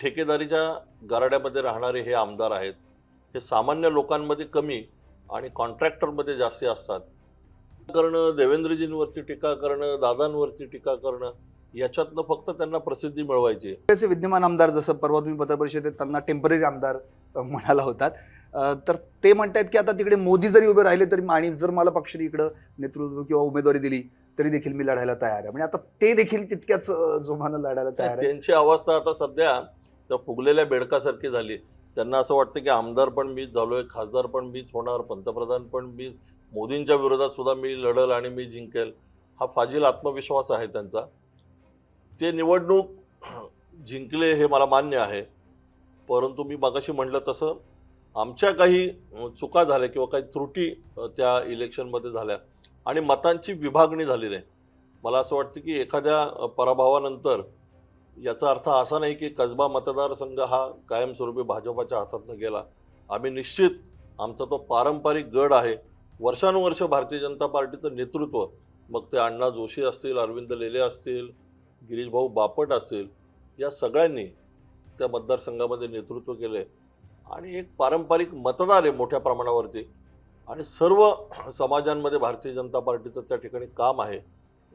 ठेकेदारीच्या गारड्यामध्ये राहणारे हे आमदार आहेत हे सामान्य लोकांमध्ये कमी आणि कॉन्ट्रॅक्टरमध्ये जास्ती असतात. करणं देवेंद्रजींवरती टीका करणं दादांवरती टीका करणं याच्यातनं फक्त त्यांना प्रसिद्धी मिळवायची. त्याचे विद्यमान आमदार जसं परवा तुम्ही पत्रपरिषदेत त्यांना टेंपररी आमदार म्हणाला होतात. तर ते म्हणतायत की आता तिकडे मोदी जरी उभे राहिले तरी आणि जर मला पक्षाने इकडं नेतृत्व किंवा उमेदवारी दिली तरी देखील मी लढायला तयार आहे. म्हणजे आता ते देखील तितक्याच जोमानं लढायला तयार आहे. त्यांची अवस्था आता सध्या त्या फुगलेल्या बेडकासारखी झाली. त्यांना असं वाटतं की आमदार पण मीच झालो आहे खासदार पण मीच होणार पंतप्रधान पण मीच मोदींच्या विरोधात सुद्धा मी लढल आणि मी जिंकेल. हा फाजील आत्मविश्वास आहे त्यांचा. ते निवडणूक जिंकले हे मला मान्य आहे. परंतु मी मागाशी म्हटलं तसं आमच्या काही चुका झाल्या किंवा काही त्रुटी त्या इलेक्शनमध्ये झाल्या आणि मतांची विभागणी झालेली आहे मला असं वाटतं की एखाद्या पराभवानंतर याचा अर्थ असा नाही की कसबा मतदारसंघ हा कायमस्वरूपी भाजपाच्या हातातनं गेला. आम्ही निश्चित आमचा तो पारंपरिक गड आहे. वर्षानुवर्ष भारतीय जनता पार्टीचं नेतृत्व मग ते अण्णा जोशी असतील अरविंद लेले असतील गिरीशभाऊ बापट असतील या सगळ्यांनी त्या मतदारसंघामध्ये नेतृत्व केले आणि एक पारंपरिक मतदार आहे मोठ्या प्रमाणावरती. आणि सर्व समाजांमध्ये भारतीय जनता पार्टीचं त्या ठिकाणी काम आहे.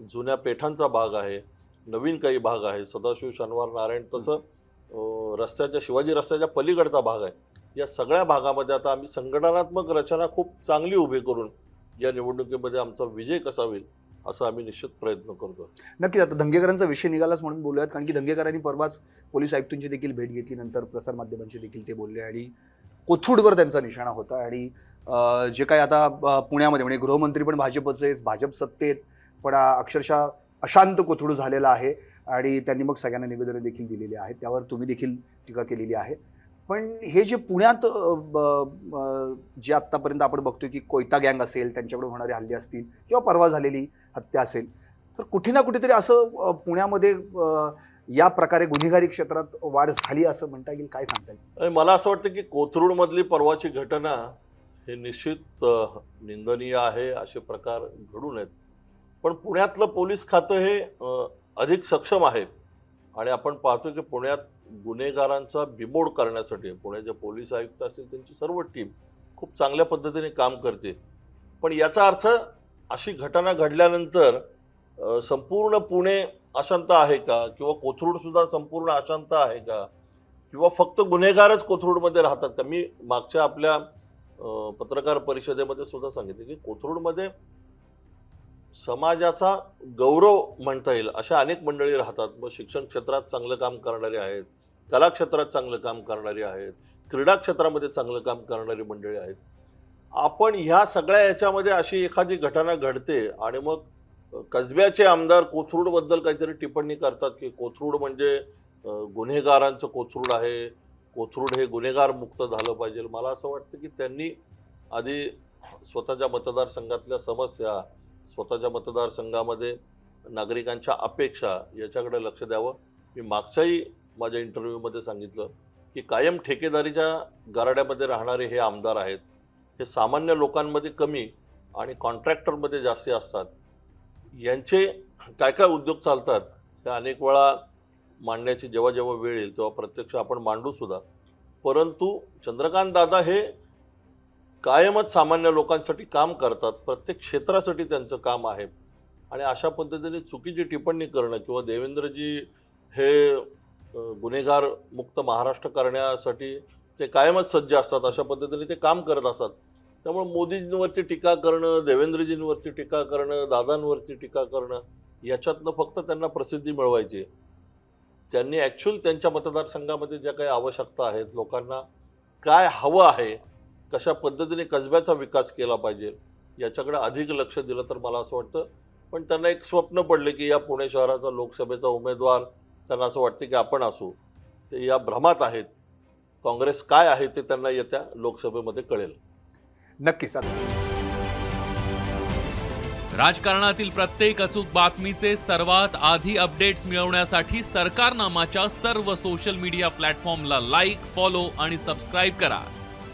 जुन्या पेठांचा भाग आहे. नवीन काही भाग आहे. सदाशिव शनिवार नारायण तसं रस्त्याच्या शिवाजी रस्त्याच्या पलीकडचा भाग आहे. या सगळ्या भागामध्ये आता आम्ही संघटनात्मक रचना खूप चांगली उभी करून या निवडणुकीमध्ये आमचा विजय कसा होईल असा आम्ही निश्चित प्रयत्न करतो नक्कीच आता दंगेकरांचा विषय निघालाच म्हणून बोलूयात. कारण की दंगेकरांनी परवाच पोलीस आयुक्तांची देखील भेट घेतली नंतर प्रसारमाध्यमांची देखील ते बोलले आणि कोथरूडवर त्यांचा निशाणा होता. आणि जे काही आता पुण्यामध्ये म्हणजे गृहमंत्री पण भाजपचे भाजप सत्तेत पण अक्षरशः अशांत कोथरूड झालेला आहे आणि त्यांनी मग सगळ्यांना निवेदनं देखील दिलेली आहेत. त्यावर तुम्ही देखील टीका केलेली आहे. पण हे जे पुण्यात ब- जे आत्तापर्यंत आपण बघतोय की कोयता गँग असेल त्यांच्याकडून होणारे हल्ले असतील किंवा परवा झालेली हत्या असेल तर कुठे ना कुठेतरी असं पुण्यामध्ये या प्रकारे गुन्हेगारी क्षेत्रात वाढ झाली असं म्हणता येईल काय सांगता येईल? आणि मला असं वाटतं की कोथरूडमधली परवाची घटना हे निश्चित निंदनीय आहे असे प्रकार घडून आहेत पण पुण्यातलं पोलीस खातं हे अधिक सक्षम आहे. आणि आपण पाहतो की पुण्यात गुन्हेगारांचा बिमोड करण्यासाठी पुण्याचे पोलीस आयुक्त असतील त्यांची सर्व टीम खूप चांगल्या पद्धतीने काम करते. पण याचा अर्थ अशी घटना घडल्यानंतर संपूर्ण पुणे अशांत आहे का? किंवा कोथरूडसुद्धा संपूर्ण अशांत आहे का? किंवा फक्त गुन्हेगारच कोथरूडमध्ये राहतात का? मी मागच्या आपल्या पत्रकार परिषदेमध्ये सुद्धा सांगितले की कोथरूडमध्ये समाजाचा गौरव म्हणता येईल अशा अनेक मंडळी राहतात. मग शिक्षण क्षेत्रात चांगलं काम करणारे आहेत कला क्षेत्रात चांगलं काम करणारी आहेत क्रीडा क्षेत्रामध्ये चांगलं काम करणारी मंडळी आहेत. आपण ह्या सगळ्या याच्यामध्ये अशी एखादी घटना घडते आणि मग कसब्याचे आमदार कोथरूडबद्दल काहीतरी टिप्पणी करतात की कोथरूड म्हणजे गुन्हेगारांचं कोथरूड आहे कोथरूड हे गुन्हेगार मुक्त झालं पाहिजे. मला असं वाटतं की त्यांनी आधी स्वतःच्या मतदारसंघातल्या समस्या स्वतःच्या मतदारसंघामध्ये नागरिकांच्या अपेक्षा याच्याकडे लक्ष द्यावं. मी मागच्याही माझ्या इंटरव्ह्यूमध्ये सांगितलं की कायम ठेकेदारीच्या गाराड्यामध्ये राहणारे हे आमदार आहेत. हे सामान्य लोकांमध्ये कमी आणि कॉन्ट्रॅक्टरमध्ये जास्ती असतात. यांचे काय काय उद्योग चालतात हे अनेक वेळा मांडण्याची जेव्हा जेव्हा वेळ येईल तेव्हा प्रत्यक्ष आपण मांडूसुद्धा परंतु चंद्रकांत दादा हे कायमच सामान्य लोकांसाठी काम करतात प्रत्येक क्षेत्रासाठी त्यांचं काम आहे. आणि अशा पद्धतीने चुकीची टिप्पणी करणं किंवा देवेंद्रजी हे गुन्हेगार मुक्त महाराष्ट्र करण्यासाठी ते कायमच सज्ज असतात अशा पद्धतीने ते काम करत असतात. त्यामुळे मोदींवरती टीका करणं देवेंद्रजींवरती टीका करणं दादांवरती टीका करणं याच्यातनं फक्त त्यांना प्रसिद्धी मिळवायची त्यांनी ॲक्च्युअल त्यांच्या मतदारसंघामध्ये ज्या काही आवश्यकता आहेत लोकांना काय हवं आहे कशा पद्धतीने कसब्याचा विकास केला पाहिजे याच्याकडे अधिक लक्ष दिलं तर मला असं वाटतं. पण त्यांना एक स्वप्न पडले की या पुणे शहराचा लोकसभेचा उमेदवार त्यांना असं वाटतं की आपण असू. ते या भ्रमात आहेत. काँग्रेस काय आहे ते त्यांना येत्या लोकसभेमध्ये कळेल. नक्कीच. आता राजकारणातील प्रत्येक अचूक बातमीचे सर्वात आधी अपडेट्स मिळवण्यासाठी सरकारनामाच्या सर्व सोशल मीडिया प्लॅटफॉर्मला लाईक फॉलो आणि सबस्क्राईब करा.